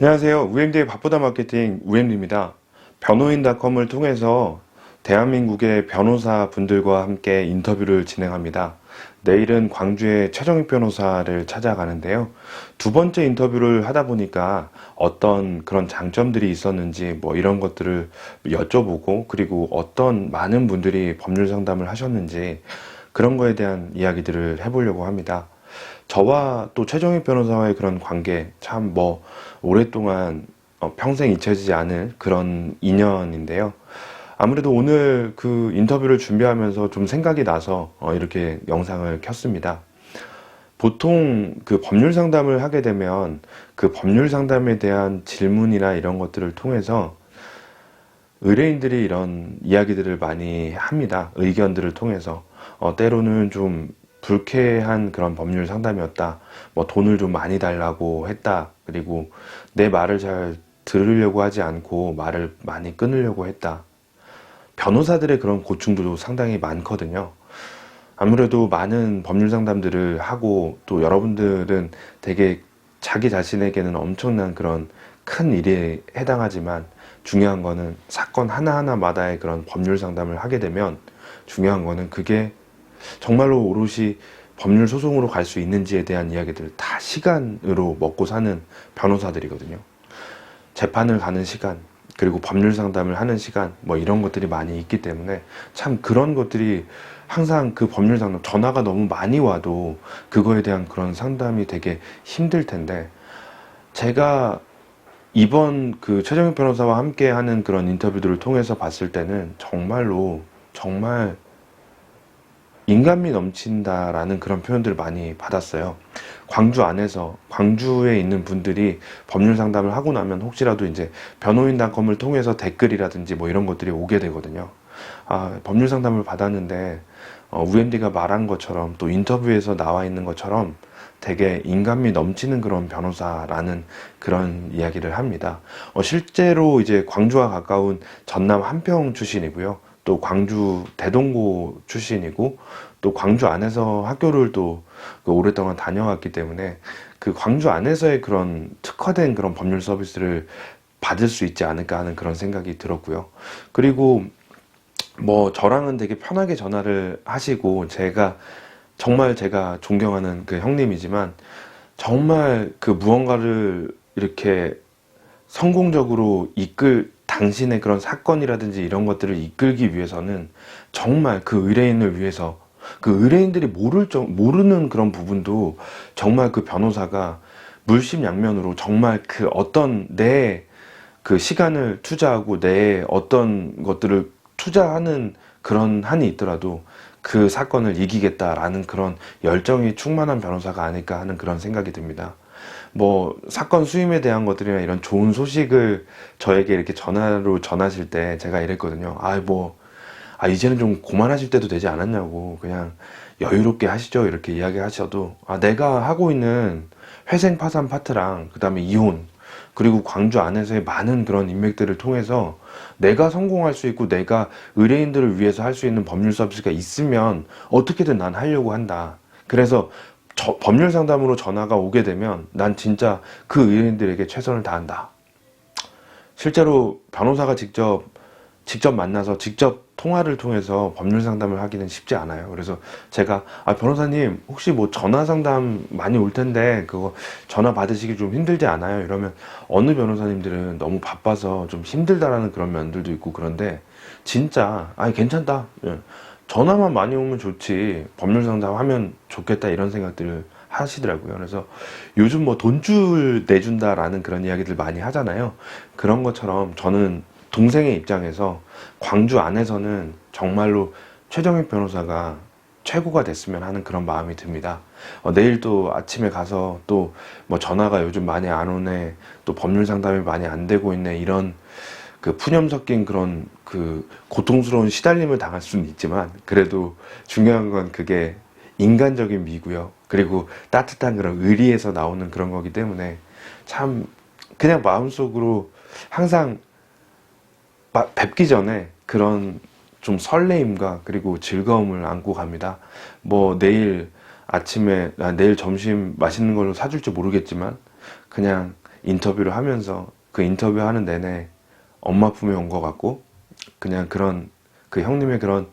안녕하세요. UMD의 바쁘다 마케팅 UMD입니다. 변호인닷컴을 통해서 대한민국의 변호사 분들과 함께 인터뷰를 진행합니다. 내일은 광주의 최정익 변호사를 찾아가는데요. 두 번째 인터뷰를 하다 보니까 어떤 그런 장점들이 있었는지 뭐 이런 것들을 여쭤보고 그리고 어떤 많은 분들이 법률 상담을 하셨는지 그런 거에 대한 이야기들을 해보려고 합니다. 저와 또 최정익 변호사와의 그런 관계 참 뭐 오랫동안 어, 평생 잊혀지지 않을 그런 인연인데요. 아무래도 오늘 그 인터뷰를 준비하면서 좀 생각이 나서 어, 이렇게 영상을 켰습니다. 보통 그 법률 상담을 하게 되면 그 법률 상담에 대한 질문이나 이런 것들을 통해서 의뢰인들이 이런 이야기들을 많이 합니다. 의견들을 통해서. 어, 때로는 좀 불쾌한 그런 법률 상담이었다. 뭐 돈을 좀 많이 달라고 했다. 그리고 내 말을 잘 들으려고 하지 않고 말을 많이 끊으려고 했다. 변호사들의 그런 고충도 상당히 많거든요. 아무래도 많은 법률 상담들을 하고 또 여러분들은 되게 자기 자신에게는 엄청난 그런 큰 일에 해당하지만 중요한 거는 사건 하나하나마다의 그런 법률 상담을 하게 되면 중요한 거는 그게 정말로 오롯이 법률 소송으로 갈 수 있는지에 대한 이야기들 다 시간으로 먹고 사는 변호사들이거든요. 재판을 가는 시간, 그리고 법률 상담을 하는 시간, 뭐 이런 것들이 많이 있기 때문에 참 그런 것들이 항상 그 법률 상담, 전화가 너무 많이 와도 그거에 대한 그런 상담이 되게 힘들 텐데 제가 이번 그 최정익 변호사와 함께 하는 그런 인터뷰들을 통해서 봤을 때는 정말로 정말 인간미 넘친다라는 그런 표현들을 많이 받았어요. 광주 안에서 광주에 있는 분들이 법률 상담을 하고 나면 혹시라도 이제 변호인닷컴을 통해서 댓글이라든지 뭐 이런 것들이 오게 되거든요. 아, 법률 상담을 받았는데 어, UMD가 말한 것처럼 또 인터뷰에서 나와 있는 것처럼 되게 인간미 넘치는 그런 변호사라는 그런 이야기를 합니다. 어, 실제로 이제 광주와 가까운 전남 한평 출신이고요. 또 광주 대동고 출신이고 또 광주 안에서 학교를 또그 오랫동안 다녀왔기 때문에 그 광주 안에서의 그런 특화된 그런 법률 서비스를 받을 수 있지 않을까 하는 그런 생각이 들었고요. 그리고 뭐 저랑은 되게 편하게 전화를 하시고 제가 정말 제가 존경하는 그 형님이지만 정말 그 무언가를 이렇게 성공적으로 이끌 당신의 그런 사건이라든지 이런 것들을 이끌기 위해서는 정말 그 의뢰인을 위해서 그 의뢰인들이 모를 정, 모르는 그런 부분도 정말 그 변호사가 물심양면으로 정말 그 어떤 내 그 시간을 투자하고 내 어떤 것들을 투자하는 그런 한이 있더라도 그 사건을 이기겠다라는 그런 열정이 충만한 변호사가 아닐까 하는 그런 생각이 듭니다. 뭐 사건 수임에 대한 것들이나 이런 좋은 소식을 저에게 이렇게 전화로 전하실 때 제가 이랬거든요. 아, 뭐, 아, 이제는 좀 그만하실 때도 되지 않았냐고. 그냥 여유롭게 하시죠. 이렇게 이야기 하셔도. 아, 내가 하고 있는 회생 파산 파트랑, 그 다음에 이혼, 그리고 광주 안에서의 많은 그런 인맥들을 통해서 내가 성공할 수 있고 내가 의뢰인들을 위해서 할 수 있는 법률 서비스가 있으면 어떻게든 난 하려고 한다. 그래서 저- 법률 상담으로 전화가 오게 되면 난 진짜 그 의뢰인들에게 최선을 다한다. 실제로 변호사가 직접 직접 만나서 직접 통화를 통해서 법률 상담을 하기는 쉽지 않아요. 그래서 제가 아 변호사님 혹시 뭐 전화 상담 많이 올 텐데 그거 전화 받으시기 좀 힘들지 않아요? 이러면 어느 변호사님들은 너무 바빠서 좀 힘들다라는 그런 면들도 있고 그런데 진짜 아니 괜찮다. 예. 전화만 많이 오면 좋지 법률 상담 하면 좋겠다 이런 생각들을 하시더라고요. 그래서 요즘 뭐 돈줄 내준다라는 그런 이야기들 많이 하잖아요. 그런 것처럼 저는 동생의 입장에서 광주 안에서는 정말로 최정익 변호사가 최고가 됐으면 하는 그런 마음이 듭니다. 어, 내일 또 아침에 가서 또 뭐 전화가 요즘 많이 안 오네, 또 법률 상담이 많이 안 되고 있네, 이런 그 푸념 섞인 그런 그 고통스러운 시달림을 당할 수는 있지만 그래도 중요한 건 그게 인간적인 미고요. 그리고 따뜻한 그런 의리에서 나오는 그런 거기 때문에 참 그냥 마음속으로 항상 마- 뵙기 전에 그런 좀 설레임과 그리고 즐거움을 안고 갑니다. 뭐 내일 아침에 아, 내일 점심 맛있는 걸로 사줄지 모르겠지만 그냥 인터뷰를 하면서 그 인터뷰 하는 내내 엄마 품에 온 것 같고 그냥 그런 그 형님의 그런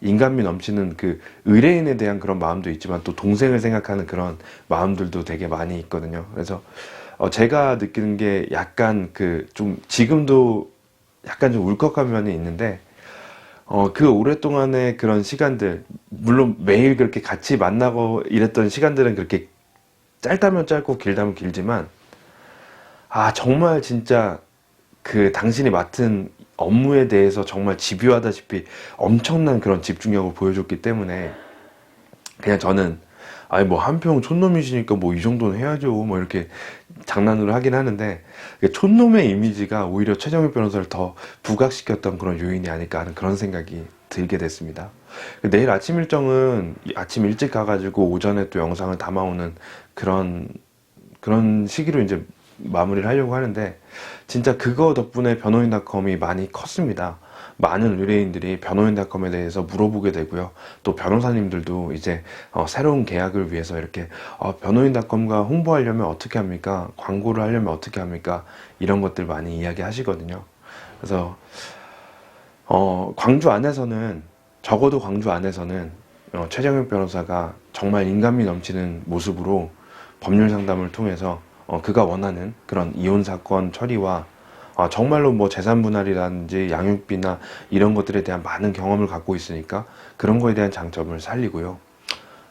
인간미 넘치는 그 의뢰인에 대한 그런 마음도 있지만 또 동생을 생각하는 그런 마음들도 되게 많이 있거든요. 그래서 어, 제가 느끼는 게 약간 그 좀 지금도 약간 좀 울컥한 면이 있는데 어, 그 오랫동안의 그런 시간들, 물론 매일 그렇게 같이 만나고 이랬던 시간들은 그렇게 짧다면 짧고 길다면 길지만, 아, 정말 진짜 그 당신이 맡은 업무에 대해서 정말 집요하다시피 엄청난 그런 집중력을 보여줬기 때문에, 그냥 저는, 아니, 뭐, 한평 촌놈이시니까 뭐, 이 정도는 해야죠. 뭐, 이렇게 장난으로 하긴 하는데, 그 촌놈의 이미지가 오히려 최정일 변호사를 더 부각시켰던 그런 요인이 아닐까 하는 그런 생각이 들게 됐습니다. 내일 아침 일정은 아침 일찍 가가지고 오전에 또 영상을 담아오는 그런, 그런 시기로 이제 마무리를 하려고 하는데, 진짜 그거 덕분에 변호인닷컴이 많이 컸습니다. 많은 의뢰인들이 변호인닷컴에 대해서 물어보게 되고요. 또 변호사님들도 이제 어, 새로운 계약을 위해서 이렇게 어, 변호인닷컴과 홍보하려면 어떻게 합니까? 광고를 하려면 어떻게 합니까? 이런 것들 많이 이야기 하시거든요. 그래서 어, 광주 안에서는 적어도 광주 안에서는 어, 최정현 변호사가 정말 인간미 넘치는 모습으로 법률 상담을 통해서 어, 그가 원하는 그런 이혼 사건 처리와 아, 정말로 뭐 재산 분할이라든지 양육비나 이런 것들에 대한 많은 경험을 갖고 있으니까 그런 거에 대한 장점을 살리고요.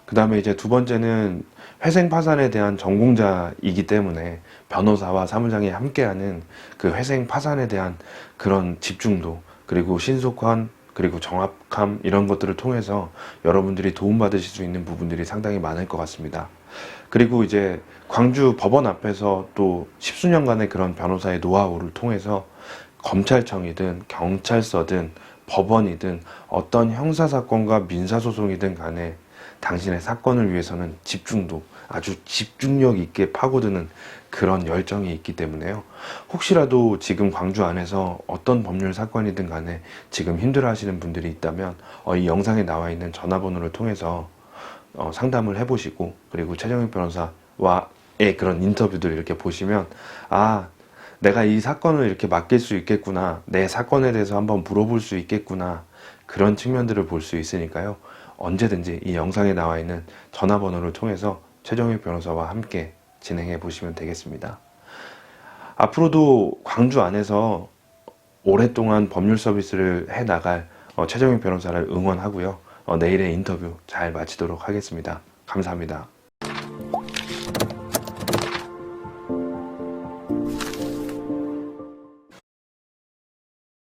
그 다음에 이제 두 번째는 회생 파산에 대한 전공자이기 때문에 변호사와 사무장이 함께하는 그 회생 파산에 대한 그런 집중도 그리고 신속한 그리고 정확함 이런 것들을 통해서 여러분들이 도움받으실 수 있는 부분들이 상당히 많을 것 같습니다. 그리고 이제 광주 법원 앞에서 또 십수년간의 그런 변호사의 노하우를 통해서 검찰청이든 경찰서든 법원이든 어떤 형사사건과 민사소송이든 간에 당신의 사건을 위해서는 집중도 아주 집중력 있게 파고드는 그런 열정이 있기 때문에요. 혹시라도 지금 광주 안에서 어떤 법률 사건이든 간에 지금 힘들어 하시는 분들이 있다면 어, 이 영상에 나와 있는 전화번호를 통해서 어, 상담을 해보시고 그리고 최정혁 변호사와의 그런 인터뷰들을 이렇게 보시면 아 내가 이 사건을 이렇게 맡길 수 있겠구나 내 사건에 대해서 한번 물어볼 수 있겠구나 그런 측면들을 볼 수 있으니까요 언제든지 이 영상에 나와 있는 전화번호를 통해서 최정혁 변호사와 함께 진행해 보시면 되겠습니다 앞으로도 광주 안에서 오랫동안 법률 서비스를 해 나갈 어, 최정혁 변호사를 응원하고요 어, 내일의 인터뷰 잘 마치도록 하겠습니다. 감사합니다.